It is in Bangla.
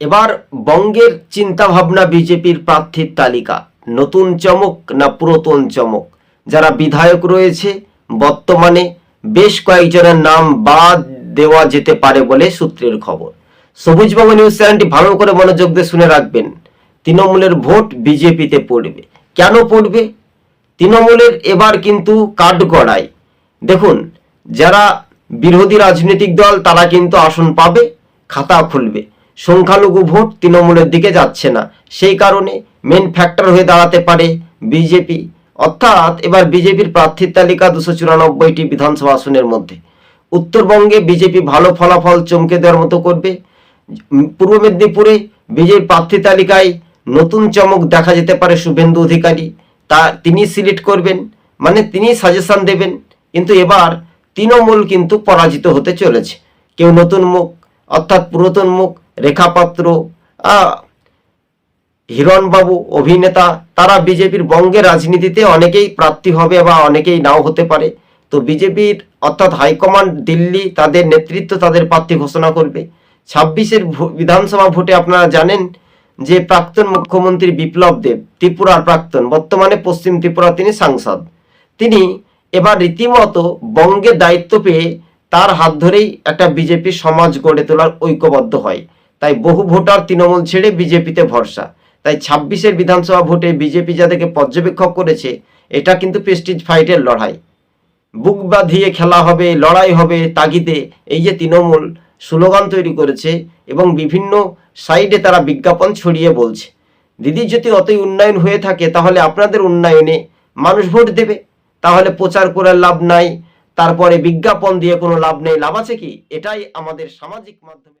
এবার বঙ্গের চিন্তাভাবনা বিজেপির প্রার্থীর তালিকা। নতুন চমক না পুরাতন চমক? যারা বিধায়ক রয়েছে, বর্তমানে বেশ কয়েকজনের নাম বাদ দেওয়া যেতে পারে বলে সূত্রের খবর। সবুজবঙ্গ নিউজ চ্যানেলটি ভালো করে মনোযোগ দিয়ে শুনে রাখবেন। তৃণমূলের ভোট বিজেপিতে পড়বে। কেন পড়বে? তৃণমূলের এবার কিন্তু কাঠগড়ায়। দেখুন, যারা বিরোধী রাজনৈতিক দল, তারা কিন্তু আসন পাবে, খাতা খুলবে। সংখ্যালঘু ভোট তৃণমূলের দিকে যাচ্ছে না। সেই কারণে মেন ফ্যাক্টর হয়ে দাঁড়াতে পারে বিজেপি অর্থাৎ এবার বিজেপির প্রার্থীর তালিকা দুশো চুরানব্বইটি বিধানসভা আসনের মধ্যে। উত্তরবঙ্গে বিজেপি ভালো ফলাফল চমকে দেওয়ার মতো করবে। পূর্ব মেদিনীপুরে বিজেপি প্রার্থী তালিকায় নতুন চমক দেখা যেতে পারে শুভেন্দু অধিকারী। তা তিনি সিলেক্ট করবেন মানে তিনি সাজেশন দেবেন। কিন্তু এবার তৃণমূল কিন্তু পরাজিত হতে চলেছে। কেউ নতুন মুখ, অর্থাৎ পুরাতন মুখ রেখাপাত্র হিরণবাবু, অভিনেতা, তারা বিজেপির বঙ্গের রাজনীতিতে অনেকেই প্রার্থী হবে বা অনেকেই নাও হতে পারে। তো বিজেপির অর্থাৎ হাইকমান্ড দিল্লি তাদের নেতৃত্ব তাদের প্রার্থী ঘোষণা করবে। ছাব্বিশের বিধানসভা ভোটে আপনারা জানেন যে প্রাক্তন মুখ্যমন্ত্রী বিপ্লব দেব, ত্রিপুরার প্রাক্তন, বর্তমানে পশ্চিম ত্রিপুরা তিনি সাংসদ। তিনি এবার রীতিমতো বঙ্গের দায়িত্ব পেয়ে তার হাত ধরেই একটা বিজেপি সমাজ গড়ে তোলার ঐক্যবদ্ধ হয়। তাই বহু ভোটার তৃণমূল ছেড়ে বিজেপিতে ভরসা। তাই ছাব্বিশের বিধানসভা ভোটে বিজেপি যাদেরকে পর্যবেক্ষক করেছে, এটা কিন্তু প্রেস্টিজ ফাইটের লড়াই। বুক বাঁধিয়ে খেলা হবে, লড়াই হবে তাগিদে এই যে তৃণমূল স্লোগান তৈরি করেছে এবং বিভিন্ন সাইডে তারা বিজ্ঞাপন ছড়িয়ে বলছে। দিদির যদি অতই উন্নয়ন হয়ে থাকে, তাহলে আপনাদের উন্নয়নে মানুষ ভোট দেবে। তাহলে প্রচার করে লাভ নাই, তারপরে বিজ্ঞাপন দিয়ে কোনো লাভ নেই। লাভ আছে কি? এটাই আমাদের সামাজিক মাধ্যমে